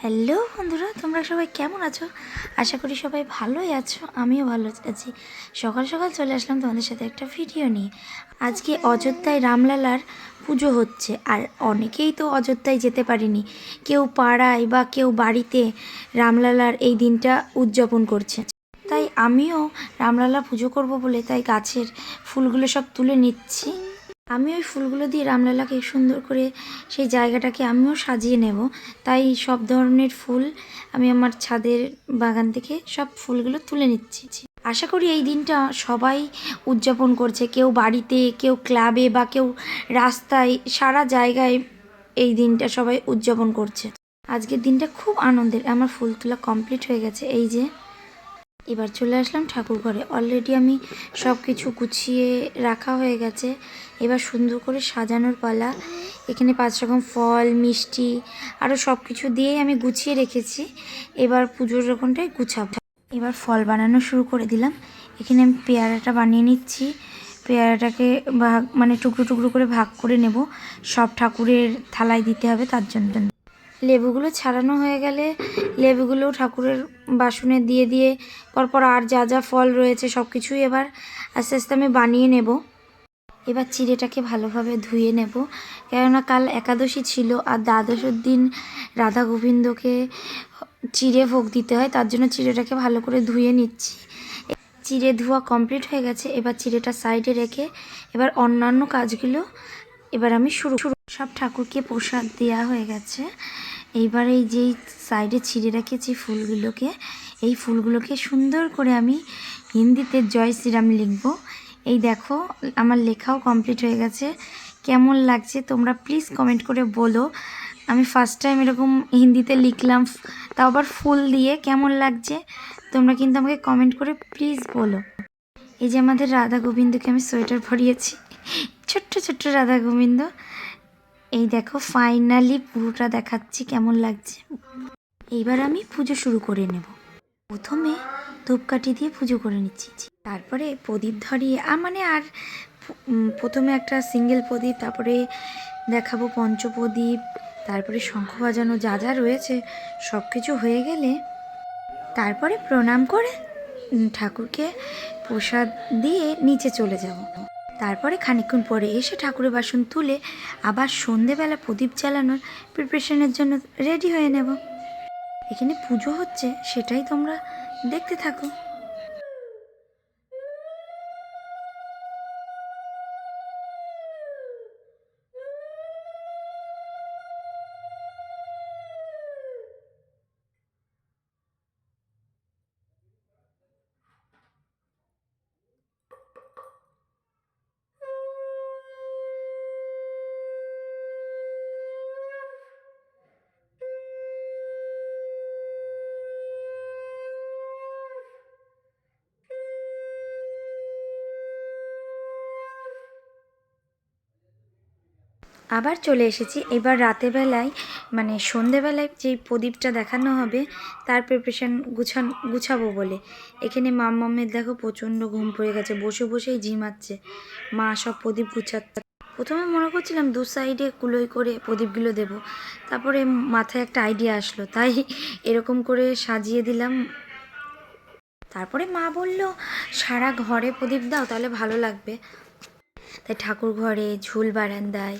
Hello বন্ধুরা, তোমরা সবাই কেমন আছো? আশা করি সবাই ভালোই আছো, আমিও ভালো আছি। সকাল সকাল চলে আসলাম তোমাদের সাথে একটা ভিডিও নিয়ে। আজকে অযোধ্যায় রামলালার পুজো হচ্ছে, আর অনেকেই তো অযোধ্যায় যেতে পারেনি। কেউ পাড়ায় বা কেউ বাড়িতে রামলালার এই দিনটা উদযাপন করছে। আমিও রামলালা পুজো করব বলে তাই গাছের ফুলগুলো সব তুলে নিচ্ছি। আমি ওই ফুলগুলো দিয়ে রামলালাকে সুন্দর করে সেই জায়গাটাকে আমিও সাজিয়ে নেব। তাই সব ধরনের ফুল আমি আমার ছাদের বাগান থেকে সব ফুলগুলো তুলে নিচ্ছি। আশা করি এই দিনটা সবাই উদযাপন করছে। কেউ বাড়িতে, কেউ ক্লাবে বা কেউ রাস্তায়, সারা জায়গায় এই দিনটা সবাই উদযাপন করছে। আজকের দিনটা খুব আনন্দের। আমার ফুল তোলা কমপ্লিট হয়ে গেছে। এই যে এবার চলে আসলাম ঠাকুর ঘরে অলরেডি আমি সব কিছু গুছিয়ে রাখা হয়ে গেছে। এবার সুন্দর করে সাজানোর পালা। এখানে পাঁচ রকম ফল, মিষ্টি আরও সব কিছু দিয়েই আমি গুছিয়ে রেখেছি। এবার পুজোর রকমটাই গুছাব। এবার ফল বানানো শুরু করে দিলাম। এখানে আমি পেয়ারাটা বানিয়ে নিচ্ছি। পেয়ারাটাকে ভাগ মানে টুকরো টুকরো করে ভাগ করে নেব। সব ঠাকুরের থালায় দিতে হবে তার জন্য। লেবুগুলো ছাড়ানো হয়ে গেলে লেবুগুলো ঠাকুরের বাসনে দিয়ে দিয়ে পরপর আর যা যা ফল রয়েছে সব কিছুই এবার আস্তে আস্তে আমি বানিয়ে নেব। এবার চিড়েটাকে ভালোভাবে ধুয়ে নেব। কেননা কাল একাদশী ছিল আর দ্বাদশের দিন রাধা গোবিন্দকে চিড়ে ভোগ দিতে হয়, তার জন্য চিড়েটাকে ভালো করে ধুয়ে নিচ্ছি। চিড়ে ধোয়া কমপ্লিট হয়ে গেছে, এবার চিড়েটা সাইডে রেখে এবার অন্যান্য কাজগুলো এবার আমি শুরু শুরু সব ঠাকুরকে প্রসাদ দেওয়া হয়ে গেছে। এইবার এই যেই সাইডে ছিঁড়ে রেখেছি ফুলগুলোকে, এই ফুলগুলোকে সুন্দর করে আমি হিন্দিতে জয় শ্রীরাম লিখব। এই দেখো, আমার লেখাও কমপ্লিট হয়ে গেছে। কেমন লাগছে তোমরা প্লিজ কমেন্ট করে বলো। আমি ফার্স্ট টাইম এরকম হিন্দিতে লিখলাম, তাও আবার ফুল দিয়ে কেমন লাগছে তোমরা কিন্তু আমাকে কমেন্ট করে প্লিজ বলো। এই যে আমাদের রাধা গোবিন্দকে আমি সোয়েটার পরিয়েছি, ছোট্ট ছোট্ট রাধা গোবিন্দ। এই দেখো ফাইনালি পুরোটা দেখাচ্ছি, কেমন লাগছে। এইবার আমি পুজো শুরু করে নেব। প্রথমে ধূপকাঠি দিয়ে পুজো করে নিচ্ছি। তারপরে প্রদীপ ধরিয়ে আর মানে আর প্রথমে একটা সিঙ্গেল প্রদীপ, তারপরে দেখাবো পঞ্চপ্রদীপ, তারপরে শঙ্খ বাজানো যা যা রয়েছে সব কিছু হয়ে গেলে তারপরে প্রণাম করে ঠাকুরকে প্রসাদ দিয়ে নিচে চলে যাব। তারপরে খানিক্ষণ পরে এসে ঠাকুরের বাসন তুলে আবার সন্ধেবেলা প্রদীপ জ্বালানোর প্রিপারেশনের জন্য রেডি হয়ে নেব। এখানে পুজো হচ্ছে, সেটাই তোমরা দেখতে থাকো। আবার চলে এসেছি। এবার রাতেবেলায় মানে সন্ধেবেলায় যেই প্রদীপটা দেখানো হবে, তার প্রিপারেশান গুছান গুছাবো বলে। এখানে মাম্মামের দেখো প্রচণ্ড ঘুম পড়ে গেছে, বসে বসেই ঝিমাচ্ছে মা সব প্রদীপ গুছাচ্ছে। প্রথমে মনে করছিলাম দু সাইডে কুলোই করে প্রদীপগুলো দেব। তারপরে মাথায় একটা আইডিয়া আসলো, তাই এরকম করে সাজিয়ে দিলাম। তারপরে মা বলল, সারা ঘরে প্রদীপ দাও, তাহলে ভালো লাগবে। তাই ঠাকুর ঘরে ঝুল বারান্দায়,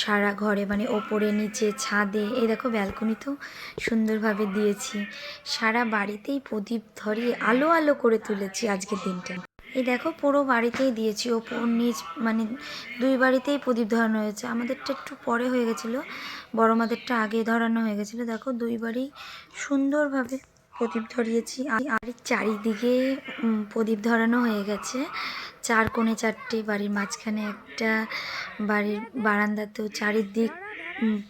সারা ঘরে মানে ওপরে, নিচে, ছাদে, এই দেখো ব্যালকনিতেও সুন্দরভাবে দিয়েছি। সারা বাড়িতেই প্রদীপ ধরিয়ে আলো আলো করে তুলেছি আজকের দিনটা। এই দেখো পুরো বাড়িতেই দিয়েছি, ওপর, নিচ মানে দুই বাড়িতেই প্রদীপ ধরানো হয়েছে। আমাদেরটা একটু পরে হয়ে গেছিল, বড় মাদেরটা আগে ধরানো হয়ে গেছিল। দেখো দুই বাড়ি সুন্দরভাবে প্রদীপ ধরিয়েছি। আর চারিদিকে প্রদীপ ধরানো হয়ে গেছে। চার কোণে চারটে বাড়ির মাঝখানে একটা বাড়ির বারান্দাতেও চারিদিক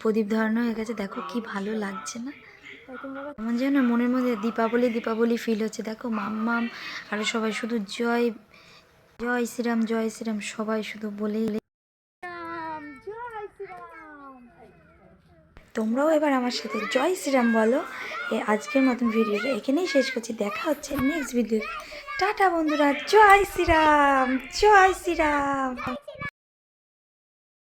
প্রদীপ ধরানো হয়ে গেছে। দেখো কি ভালো লাগছে না? আমার যেন মনের মধ্যে দীপাবলি দীপাবলি ফিল হচ্ছে। দেখো মাম্মাম আরও সবাই শুধু জয় জয় শ্রীরাম জয় শ্রীরাম, সবাই শুধু বলেই রাম জয় শ্রীরাম তোমরাও এবার আমার সাথে জয় শ্রীরাম বলো। আজকের মতন ভিডিওটা এখানেই শেষ করছি। দেখা হচ্ছে নেক্সট ভিডিও টাটা বন্ধুরা, জয় শ্রীরাম জয় শ্রীরাম।